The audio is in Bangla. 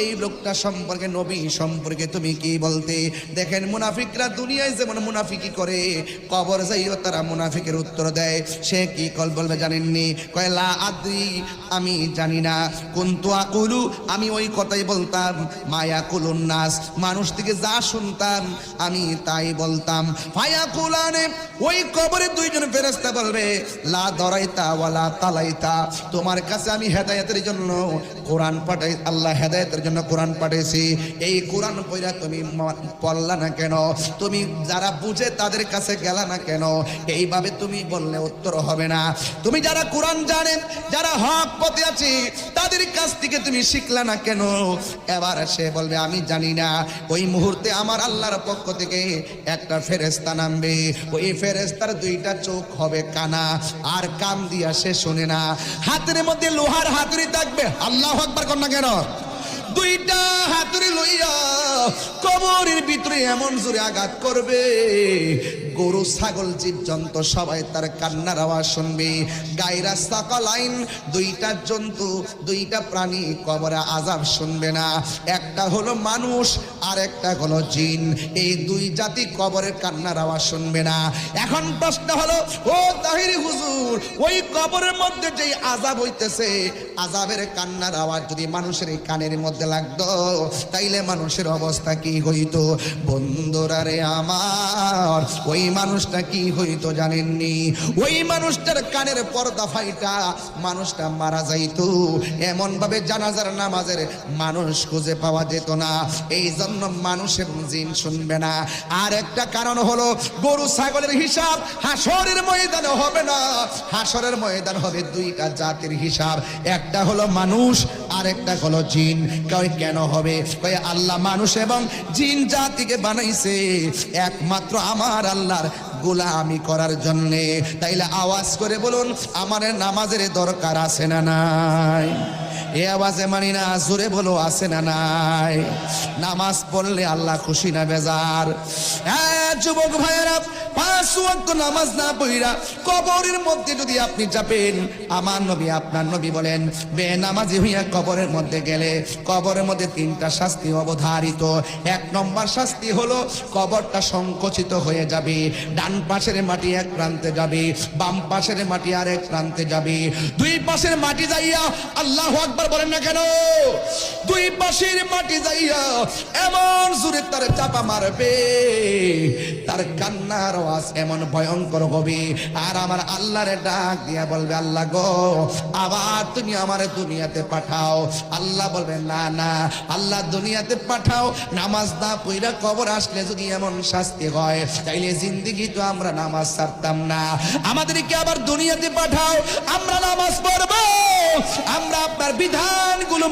এই লোকটা সম্পর্কে, নবী সম্পর্কে তুমি কি বলতে? দেখেন মুনাফিকরা দুনিয়ায় যেমন মুনাফিকি করে, কবর যাইও তারা মুনাফিকের উত্তর দেয়। সে কি কল বলবে জানেননি? আমি জানি না। কুনতু আকুলু, আমি ওই কথাই বলতাম। মায়া কুলুন নাস, মানুষ থেকে যা শুনতাম, আমি তাই বলতাম। ফায়া কুলানে, ওই কবরে দুইজন ফেরেশতা বলবে, লা দরাইতা ওয়ালা তালাইতা, তোমার কাছে আমি হেদায়েতের জন্য কোরআন পাঠাই, আল্লাহ হেদায়েতের জন্য কোরআন পাঠাইছি। এই কোরআন পড়া তুমি পড়লা না কেন? তুমি যারা বুঝে তাদের কাছে গেলা না কেন? এইভাবে তুমি বললে উত্তর হবে না। তুমি যারা কোরআন যারা হক পথে তাদের কাছ থেকে তুমি শিখলা না কেন? এবার সে বলবে, আমি জানি না। ওই মুহূর্তে আমার আল্লাহর পক্ষ থেকে একটা ফেরেস্তা নামবে। ওই ফেরেস্তার দুইটা চোখ হবে কানা, আর কান দিয়া সে শোনে না। হাতের মধ্যে লোহার হাতুড়ি থাকবে আল্লাহ আকবার না কেন? দুইটা হাতুড়ি লইয়া কবরের ভিতরে এমন জোরে আঘাত করবে, গরু, ছাগল, জীবজন্তু, সবাই তার কান্নার আওয়াজ শুনবে। গায়রা সাকালাইন দুইটা জন্তু, দুইটা প্রাণী কবরে আজাব শুনবে না। একটা হলো মানুষ আর একটা হলো জিন। এই দুই জাতি কবরের কান্নার আওয়াজ শুনবে না। এখন প্রশ্ন হলো, ও তাহিরি ওই কবরের মধ্যে যেই আজাব হইতেছে আজাবের কান্নার আওয়াজ যদি মানুষের কানের মধ্যে লাগতো, তাইলে মানুষের অবস্থা কি হইতো? বন্ধুরা রে আমার, ওই মানুষটা কি হইতো জানেননি? ওই মানুষটার কানের পর্দা ফাইটা মানুষটা মারা যাইতো। এমন ভাবে জানাজার নামাজের মানুষ খুঁজে পাওয়া যেত না। এই জন্য মানুষের জিন শুনবে না। আর একটা কারণ হলো, গরু, ছাগলের হিসাব হাসরের ময়দানে হবে না। হাসরের ময়দান হবে দুইটা জাতির হিসাব। একটা হলো মানুষ আর একটা হলো জিন। কেন হবে? আল্লাহ মানুষ এবং জিন জাতিকে বানাইছে। একমাত্র আমার আল্লাহর গোলামি করার জন্যে। তাইলে আওয়াজ করে বলুন আমার নামাজের দরকার আছে না নাই? এ আওয়াজে মানি না, জোরে বলো, আছে না নাই? নামাজ পড়লে আল্লাহ খুশি না বেজার? হ্যাঁ যুবক ভাইয়েরা, পাঁচ ওয়াক্ত নামাজ না পড়িরা কবরের মধ্যে যদি আপনি যাবেন আমার নবী আপনার নবী বলেন বে নামাজি হইয়া কবরের মধ্যে গেলে কবরের মধ্যে তিনটা শাস্তি অবধারিত। এক নম্বর শাস্তি হলো কবরটা সংকুচিত হয়ে যাবে, ডান পাশের মাটি এক প্রান্তে যাবে, বাম পাশের মাটি আর এক প্রান্তে যাবে। দুই পাশের মাটি যাইয়া আল্লাহ আকবার বলেন না কেন? দুই পাশের মাটি যাইয়া এমন জোরে তার চাপা মারবে। তার আওয়াজ এমন ভয়ঙ্কর হবে। আর আমার আল্লাহরে ডাক দিয়া বলবে, আল্লাহ গো, আবার তুমি আমার দুনিয়াতে পাঠাও। আল্লাহ বলবে, না না, আল্লাহ দুনিয়াতে পাঠাও। নামাজ না পইরা কবর আসলে যদি এমন শাস্তি হয়, তাইলে জিন্দিগি তো আমরা নামাজ ছাড়তাম না। আমাদেরকে আবার দুনিয়াতে পাঠাও। আমরা নামাজ পড়ব। আমরা আপনার বিধানগুলো